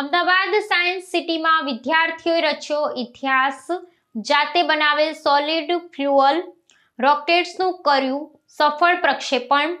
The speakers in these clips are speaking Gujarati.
અમદાવાદ સાયન્સ સિટીમાં વિદ્યાર્થીઓએ રચ્યો ઇતિહાસ. જાતે બનાવેલ સોલિડ ફ્યુઅલ રોકેટ્સનું કર્યું સફળ પ્રક્ષેપણ.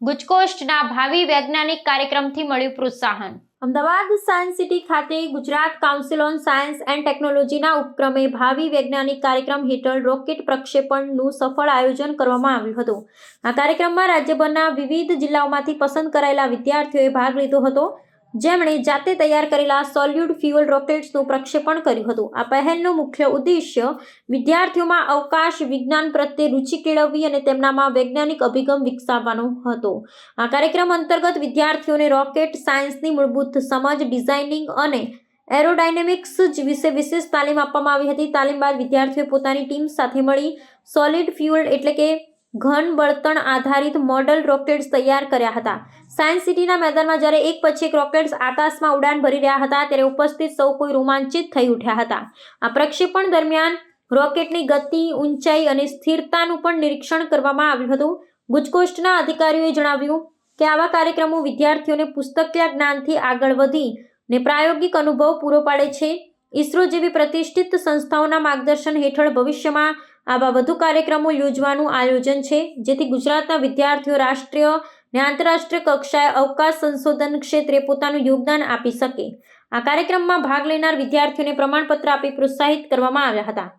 ગુજકોસ્ટના ભાવિ વૈજ્ઞાનિક કાર્યક્રમથી મળ્યું પ્રોત્સાહન. અમદાવાદ સાયન્સ સિટી ખાતે Gujarat council on science and ટેકનોલોજીના ઉપક્રમે ભાવિ વૈજ્ઞાનિક કાર્યક્રમ હેઠળ રોકેટ પ્રક્ષેપણનું સફળ આયોજન કરવામાં આવ્યું હતું. આ કાર્યક્રમમાં રાજ્યભરના વિવિધ જિલ્લાઓમાંથી પસંદ કરાયેલા વિદ્યાર્થીઓએ ભાગ લીધો હતો. જેમણે જાતે તૈયાર કરેલા સોલ્યુડ ફ્યુઅલ રોકેટ્સનું પ્રક્ષેપણ કર્યું હતું. આ પહેલનો મુખ્ય ઉદ્દેશ્ય વિદ્યાર્થીઓમાં અવકાશ, વિજ્ઞાન પ્રત્યે રુચિ કેળવવી અને તેમનામાં વૈજ્ઞાનિક અભિગમ વિકસાવવાનો હતો. આ કાર્યક્રમ અંતર્ગત વિદ્યાર્થીઓને રોકેટ સાયન્સની મૂળભૂત સમજ ડિઝાઇનિંગ અને એરોડાયનેમિક્સ જ વિશે વિશેષ તાલીમ આપવામાં આવી હતી. તાલીમ બાદ વિદ્યાર્થીઓએ પોતાની ટીમ સાથે મળી. સોલિડ ફ્યુઅલ એટલે કે ઘન બળતણ આધારિત મોડલ રોકેટ્સ તૈયાર કર્યા હતા. સાયન્સ સિટીના મેદાનમાં જ્યારે એક પછી એક રોકેટ્સ આકાશમાં ઉડાન ભરી રહ્યા હતા, ત્યારે ઉપસ્થિત સૌ કોઈ રોમાંચિત થઈ ઉઠ્યા હતા. આ પ્રક્ષેપણ દરમિયાન રોકેટની ગતિ, ઊંચાઈ અને સ્થિરતાનું પણ નિરીક્ષણ કરવામાં આવ્યું હતું. ગુજકોસ્ટના અધિકારીઓએ જણાવ્યું કે આવા કાર્યક્રમો વિદ્યાર્થીઓને પુસ્તકીય જ્ઞાનથી આગળ વધી ને પ્રાયોગિક અનુભવ પૂરો પાડે છે. ઇસરો જેવી પ્રતિષ્ઠિત સંસ્થાઓના માર્ગદર્શન હેઠળ ભવિષ્યમાં આવા વધુ કાર્યક્રમો યોજવાનું આયોજન છે, જેથી ગુજરાતના વિદ્યાર્થીઓ રાષ્ટ્રીય અને આંતરરાષ્ટ્રીય કક્ષાએ અવકાશ સંશોધન ક્ષેત્રે પોતાનું યોગદાન આપી શકે. આ કાર્યક્રમમાં ભાગ લેનાર વિદ્યાર્થીઓને પ્રમાણપત્ર આપી પ્રોત્સાહિત કરવામાં આવ્યા હતા.